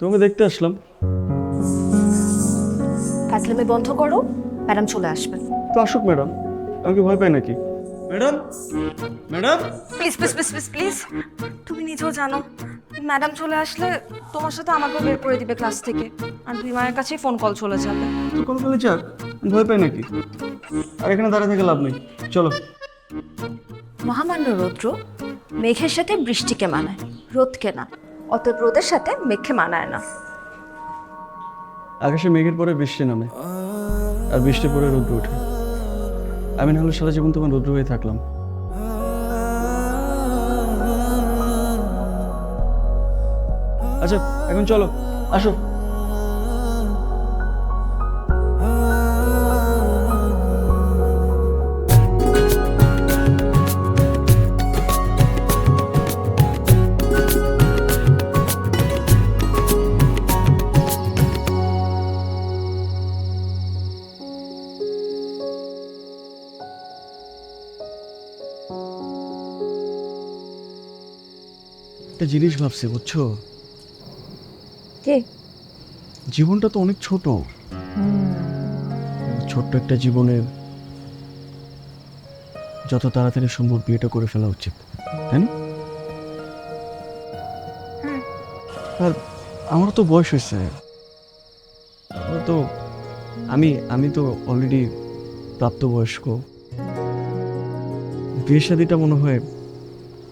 তোমাকে দেখতে আসলাম। ফাজলামি বন্ধ করো ম্যাডাম চলে আসবেন। তো আসুক ম্যাডাম। আমি কি ভয় পায় নাকি? Madam? Madam? Please please please please please. তুমি নিজেও জানো ম্যাডাম চলে আসলে তোমার সাথে আমাকেও বের করে দিবে ক্লাস থেকে। আর বিমানের কাছেই ফোন কল চলে যাবে। তো কোন কলে যাক ভয় পাই নাকি? আর এখানে দাঁড়িয়ে থেকে লাভ নেই। চলো। মহামান্য রৌদ্র মেঘের সাথে বৃষ্টিকে মানায় রোদকে না। অতএব রোদের সাথে মেঘে মানায় না। আকাশে মেঘের পরে বৃষ্টি নামে, আর বৃষ্টি পরে রৌদ্র ওঠে। আমি না হলে সারা জীবন তোমার রৌদ্র হয়ে থাকলাম। আচ্ছা এখন চলো, আসো। একটা জিনিস ভাবছি বুঝছ? কে? জীবনটা তো অনেক ছোট। ছোট্ট একটা জীবনের যত তাড়াতাড়ি সম্ভব বিয়েটা করে ফেলা উচিত তাই না? আর আমারও তো বয়স হয়েছে। তো আমি আমি তো অলরেডি প্রাপ্তবয়স্ক। বিয়ে শাদিটা মনে হয়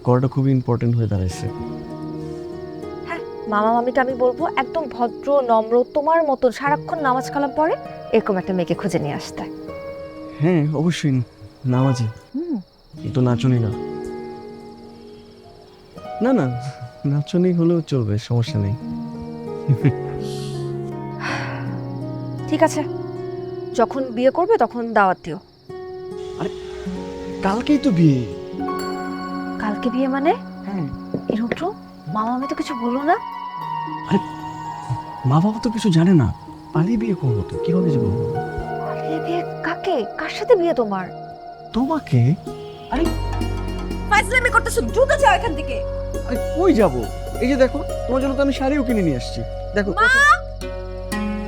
করাটা খুবই ইম্পর্টেন্ট হয়ে দাঁড়াইছে। হ্যাঁ মামা মামিকে আমি বলব একদম ভদ্র নম্র তোমার মতো সারাক্ষণ নামাজ কালাম পরে এরকম একটা মেয়েকে খুঁজে নিয়ে আসতে। হ্যাঁ অবশ্যই নামাজি। কিন্তু নাচনি না। না না নাচনি হলেও চলবে সমস্যা নেই। ঠিক আছে। যখন বিয়ে করবে তখন দাওয়াত দিও। কালকেই তো বিয়ে। কালকে বিয়ে মানে? হ্যাঁ। মামা আমি তো কিছু বলল না? মা বাবা তো কিছু জানে না। পালিয়ে বিয়ে করব তো কীভাবে যাব? পালিয়ে বিয়ে কাকে? কার সাথে বিয়ে তোমার? তোমাকে? ফাইজলামি করতেছো দ্রুত যাও এখান থেকে। আরে কই যাব? এই যে দেখো তোমার জন্য তো আমি শাড়িও কিনে নিয়ে আসছি। দেখো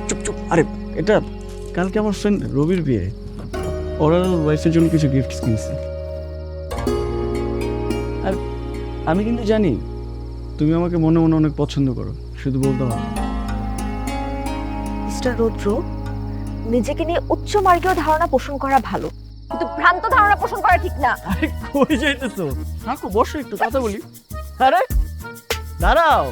চুপ চুপ। আরে এটা কালকে আমার ফ্রেন্ড রবির বিয়ে। ওরা ওয়াইফের জন্য কিছু গিফট কিনছে। আমি কিন্তু জানি তুমি আমাকে মনে মনে অনেক পছন্দ করো শুধু বলতে হবে মিস্টার রুদ্র নিজেকে নিয়ে উচ্চ মার্গীয় ধারণা পোষণ করা ভালো কিন্তু ভ্রান্ত ধারণা পোষণ করা ঠিক না। আরে কই যাইতেছো? থাকো বসো একটু কথা বলি। আরে দাঁড়াও।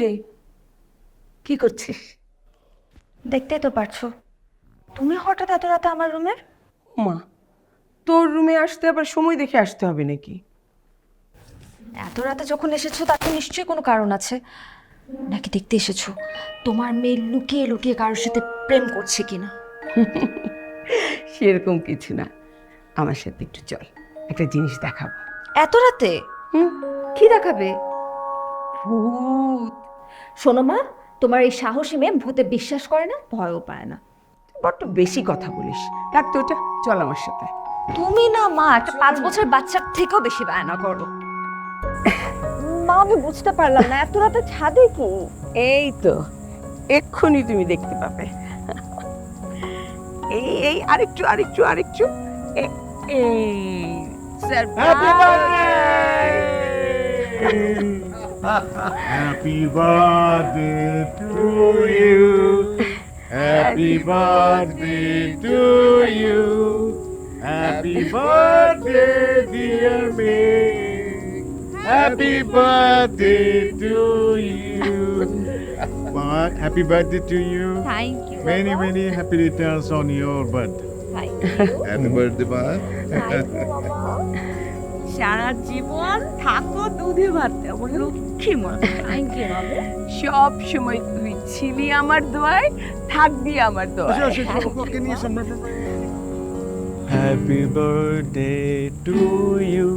রে। কি করছিস? দেখতেই তো পারছ। তুমি হঠাৎ এত রাতে আমার রুমে মা তোর রুমে আসতে আবার সময় দেখে আসতে হবে নাকি? এত রাতে যখন এসেছ তার তো নিশ্চয়ই কোনো কারণ আছে। নাকি দেখতে এসেছ তোমার মেয়ে লুকিয়ে লুকিয়ে কারোর সাথে প্রেম করছে কিনা? সেরকম কিছু না। আমার সাথে একটু চল একটা জিনিস দেখাবো। এত রাতে? হুম। কি দেখাবে? ভূত। শোনো মা তোমার এই সাহসী মেয়ে ভূতে বিশ্বাস করে না ভয়ও পায় না। বড্ড বেশি কথা বলিস। রাখতো ওটা চল আমার সাথে। তুমি না মা একটা পাঁচ বছর বাচ্চার থেকেও বেশি বায়না করো। মা আমি বুঝতে পারলাম না এত রাতে ছাদে কি? এই তো এক্ষুনি তুমি দেখতে পাবে। এই এই আরেকটু আরেকটু আরেকটু। এ- এই Happy birthday to you. Happy birthday to you. Happy birthday, dear me. Happy birthday to you. But happy birthday to you. Thank you. Many, Baba. many happy returns on your birthday. Thank you. Happy birthday, Baba. Thank you, Baba. সারা জীবন থাকো দুধে ভাত। আমার লক্ষ্মী মা thank you বাবু। সব সময় তুই ছিলি আমার দোয়ায় থাকবি আমার দোয়ায়। Happy birthday to you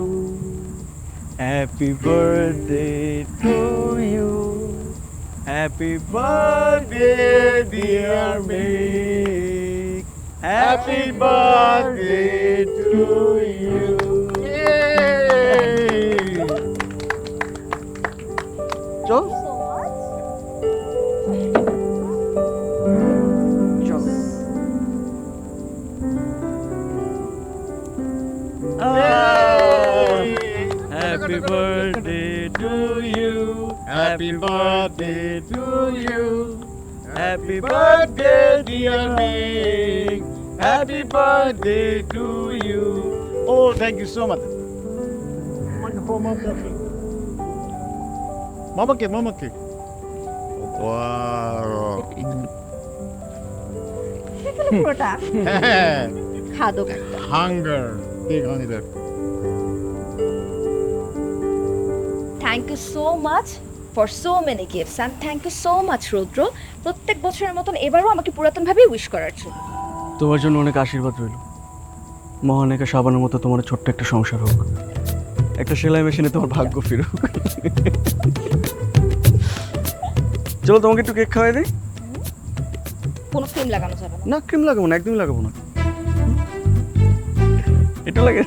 happy birthday to you happy birthday dear May happy birthday to you Happy birthday to you. Happy Birthday, dear me. Happy birthday to you. Oh, thank you so much. Wonderful, Mama. Mama cake, Mama cake. Wow. পুরোটা খাদক একটা Hunger. Take on it. Thank you so much for so many gifts and thank you so much Rudra প্রত্যেক বছরের মতন এবারও আমাকে পুরাতনভাবেই wish করার জন্য। তোমার জন্য অনেক আশীর্বাদ রইল। মহানেকা সাবানের মতো তোমার ছোট্ট একটা সংসার হোক। একটা সেলাই মেশিনে তোমার ভাগ্য ফিরুক। চলো তোমাকে একটু কেক খাওয়াই দিই। কোনো ক্রিম লাগানো যাবে না। না ক্রিম লাগাবো না একদমই লাগাবো না। এটা লাগে।